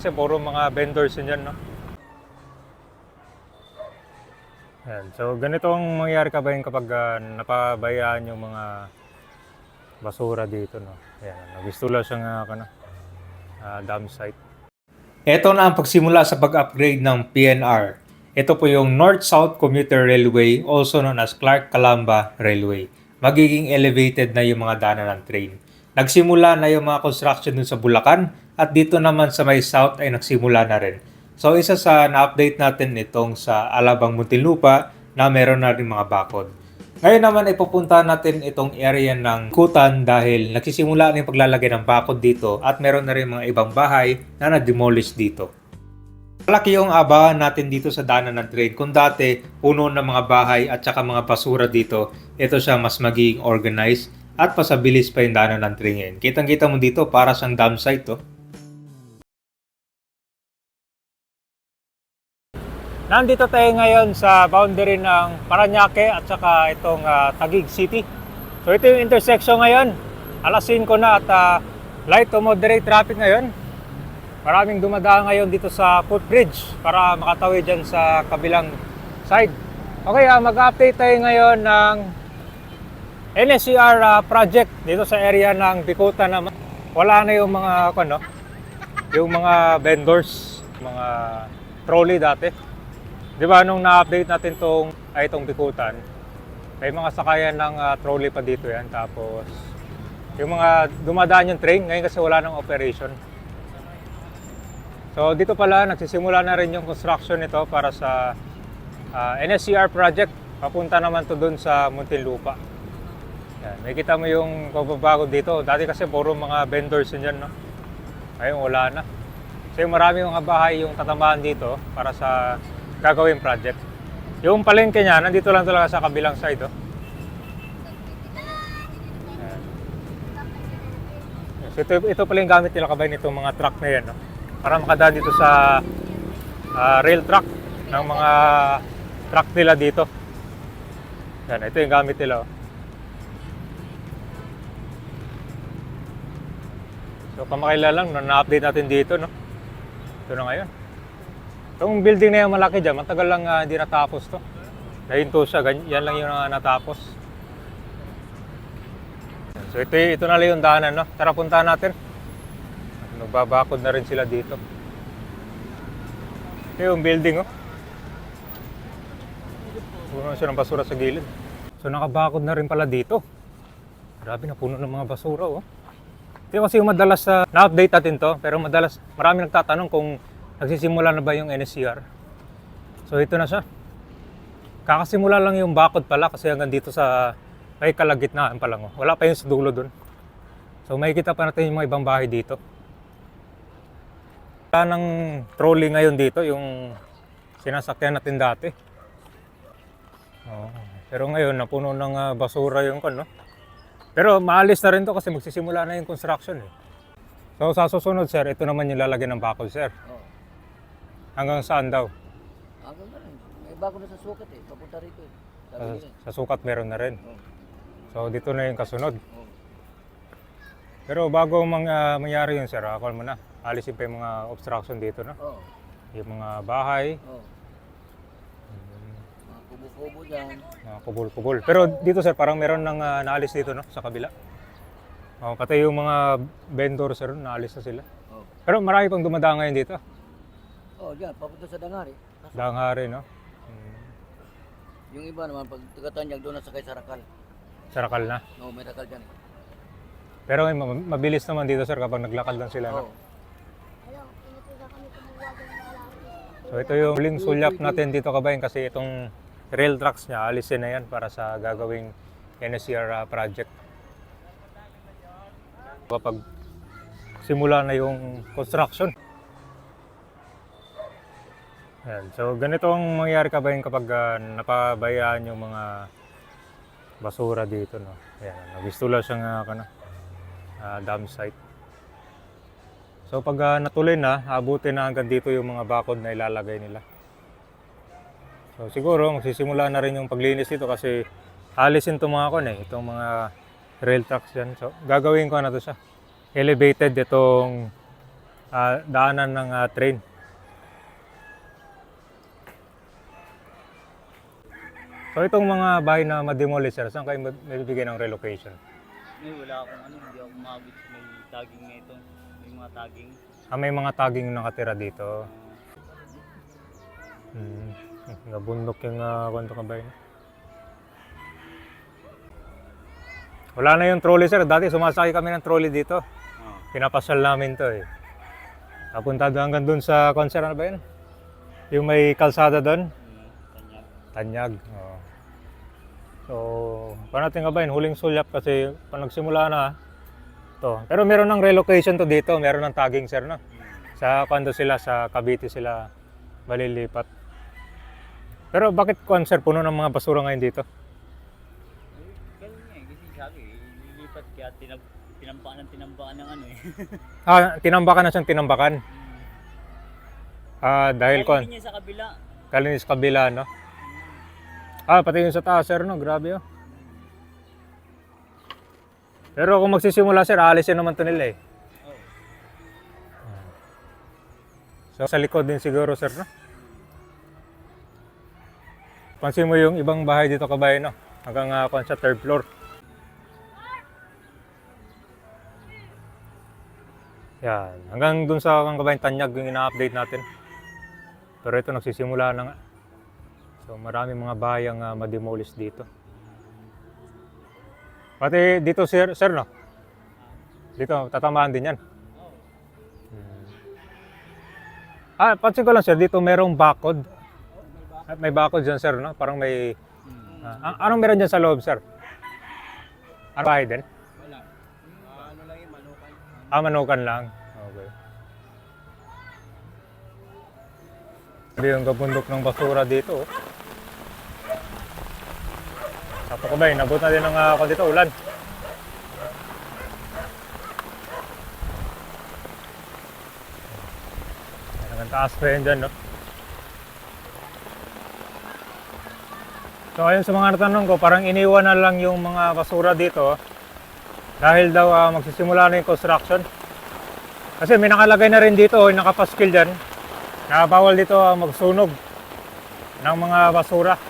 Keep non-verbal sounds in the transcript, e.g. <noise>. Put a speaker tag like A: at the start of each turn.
A: Kasi puro mga vendors yun yan, no? Yan. So, ganito ang mangyayari ka ba yun kapag ah, napabayaan yung mga basura dito, no? Yan. Nagistula siya nga ka na. ah, dam site. Ito na ang pagsimula sa pag-upgrade ng PNR. Ito po yung North-South Commuter Railway, also known as Clark-Calamba Railway. Magiging elevated na yung mga daanan ng train. Nagsimula na yung mga construction dun sa Bulacan at dito naman sa may south ay nagsimula na rin. So isa sa na-update natin itong sa Alabang Muntinlupa na meron na rin mga bakod. Ngayon naman ay pupunta natin itong area ng Kutan dahil nagsisimula na yung paglalagay ng bakod dito at meron na rin mga ibang bahay na na-demolish dito. Malaki yung abahan natin dito sa daanan ng train. Kung dati, puno ng mga bahay at saka mga basura dito, ito siya mas magiging organized at pasabilis pa yung daanan ng train ngayon. Kitang-kita mo dito para siyang dam site to. Nandito tayo ngayon sa boundary ng Paranaque at saka itong ah, Taguig City. So ito yung intersection ngayon. Alas 5 na at ah, light to moderate traffic ngayon. Maraming dumadaan ngayon dito sa footbridge para makatawid dyan sa kabilang side. Okay, ah, mag-update tayo ngayon ng NSCR ah, project dito sa area ng Bikuta naman. Wala na yung mga ano, yung mga vendors, mga trolley dati. Di ba nung na-update natin tong ay itong Bikutan, may mga sakayan ng ah, trolley pa dito yan. Tapos yung mga dumadaan yung train, ngayon kasi wala nang operation. So dito pala nagsisimula na rin yung construction nito para sa ah, NSCR project. Papunta naman to dun sa Muntinlupa. Yan, may kita mo yung pagbabago dito. Dati kasi puro mga vendors yun dyan, no? Ngayon wala na. Kasi marami mga bahay yung tatamaan dito para sa gagawing project. Yung palengke niya, nandito lang talaga sa kabilang side, oh. So ito, ito pala yung gamit nila kabay nitong mga truck na yan, no? Para makadaan dito sa ah, rail truck ng mga truck nila dito. Yan, ito yung gamit nila, oh. So kamakailan lang, na- na-update natin dito, no? Ito na ngayon. Itong building na yan malaki dyan, matagal lang ah, hindi natapos to. Nahinto siya, yan lang yung ah, natapos. So ito, ito na lang yung daanan, no? Tara puntahan natin. Nagbabakod na rin sila dito. Ito yung building, oh. Puno siya ng basura sa gilid. So nakabakod na rin pala dito. Grabe na puno ng mga basura, oh. Ito kasi madalas sa na-update natin to, pero madalas marami nagtatanong kung nagsisimula na ba yung NSCR. So ito na siya. Kakasimula lang yung bakod pala kasi hanggang dito sa may kalagitnaan pa lang. Oh. Wala pa yung sa dulo dun. So makikita pa natin yung mga ibang bahay dito. Wala ng trolley ngayon dito, yung sinasakyan natin dati. Oh. Pero ngayon, napuno ng ah, basura yung kan, no? Pero maalis na rin to kasi magsisimula na yung construction eh. So sa susunod sir, ito naman yung lalagyan ng bakod sir.
B: Oo.
A: Hanggang saan daw?
B: Ako na rin. May bago na sa sukat eh. Papunta rito eh.
A: Sa,
B: Sabi nila.
A: sa sukat meron na rin.
B: Oo.
A: So dito na yung kasunod.
B: Oo.
A: Pero bago mang, ah, mangyari yun sir, ako mo na. Alisin pa yung mga obstruction dito no?
B: Oo.
A: Yung mga bahay,
B: Oo. Kubo-kubo dyan.
A: mga kubol-kubol. Pero dito sir, parang meron nang ah, naalis dito no? Sa kabila. Oh, pati yung mga vendor sir, naalis na sila.
B: Oo.
A: Pero marami pang dumadaan ngayon dito.
B: Oo, dyan. Papunta sa Dangari. Kaso,
A: Danghari no? Hmm.
B: yung iba naman, pag tagatanyag doon na sakay sa Rakal.
A: Sarakal na.
B: Oo, may Rakal dyan. eh.
A: Pero ma- mabilis naman dito sir kapag naglakad lang sila. No?
B: Oo.
A: So ito yung huling sulyap natin dito kabayan kasi itong rail tracks niya, alisin na yan para sa gagawing NSCR uh, project. Kapag simula na yung construction. Yan. So ganito ang mangyayari kabayan kapag uh, napabayaan yung mga basura dito. No? Yan. Nagistula siyang uh, kana, uh, dam site. So pag ah, natuloy na, abutin na hanggang dito yung mga bakod na ilalagay nila. So siguro magsisimula na rin yung paglinis dito kasi alisin itong mga kon eh, itong mga rail tracks yan. So gagawin ko na to siya. Elevated itong ah, daanan ng ah, train. So itong mga bahay na ma-demolish sir, saan kayo mabibigay ng relocation?
C: May wala akong ano, hindi ako umabot may tagging na ito. May mga tagging.
A: Ah, may mga tagging nakatira dito.
C: Uh,
A: Hmm. Nabundok yung uh, kwento ka ba yun? Wala na yung trolley sir. Dati sumasakay kami ng trolley dito.
C: oh.
A: Pinapasal namin to eh. Napunta doon hanggang doon sa concert ano ba yun? Yung may kalsada doon.
C: Hmm, tanyag.
A: Tanyag. Oo. So, paano natin ka ba yun? Huling sulyap kasi pag nagsimula na to. Pero meron ng relocation to dito. Meron ng tagging sir no?
C: Hmm.
A: Sa kwando sila, sa Cavite sila malilipat. Pero bakit concert puno ng mga basura ngayon dito?
C: Ganun nga eh, kasi sabi, lilipat kaya tinab tinambakan ng tinambakan ng ano eh. <laughs>
A: Ah, tinambakan na siyang tinambakan. Ah, dahil kon,
C: niya sa kabila.
A: kalinis kabila, no? Ah, pati yung sa taas, sir, no? Grabe, oh. Pero kung magsisimula, sir, aalisin naman to nila, eh.
C: Oh.
A: So, sa likod din siguro, sir, no? Pansin mo yung ibang bahay dito, kabayan, no? Hanggang uh, sa third floor. Yan. Hanggang dun sa kabayan Tanyag yung ina-update natin. Pero ito nagsisimula na nga. So marami mga bahay ang uh, ma-demolish dito. Pati dito sir, sir no? Dito, tatamaan din yan. Hmm. Ah, pansin ko lang sir, dito merong bakod. At may bakod dyan sir, no? Parang may... Ah, anong meron dyan sa loob sir? Ano bahay din?
C: Wala. ano lang yung manukan.
A: Ah, manukan lang. Okay. Sabi yung kabundok ng basura dito. Oh. Sapo ko ba, inabot na din ng uh, dito, ulan. Ang taas pa yun dyan, no? So ayun sa mga natanong ko, parang iniwan na lang yung mga basura dito. Dahil daw ah, magsisimula na yung construction. Kasi may nakalagay na rin dito, yung nakapaskil dyan, na bawal dito ah, magsunog ng mga basura.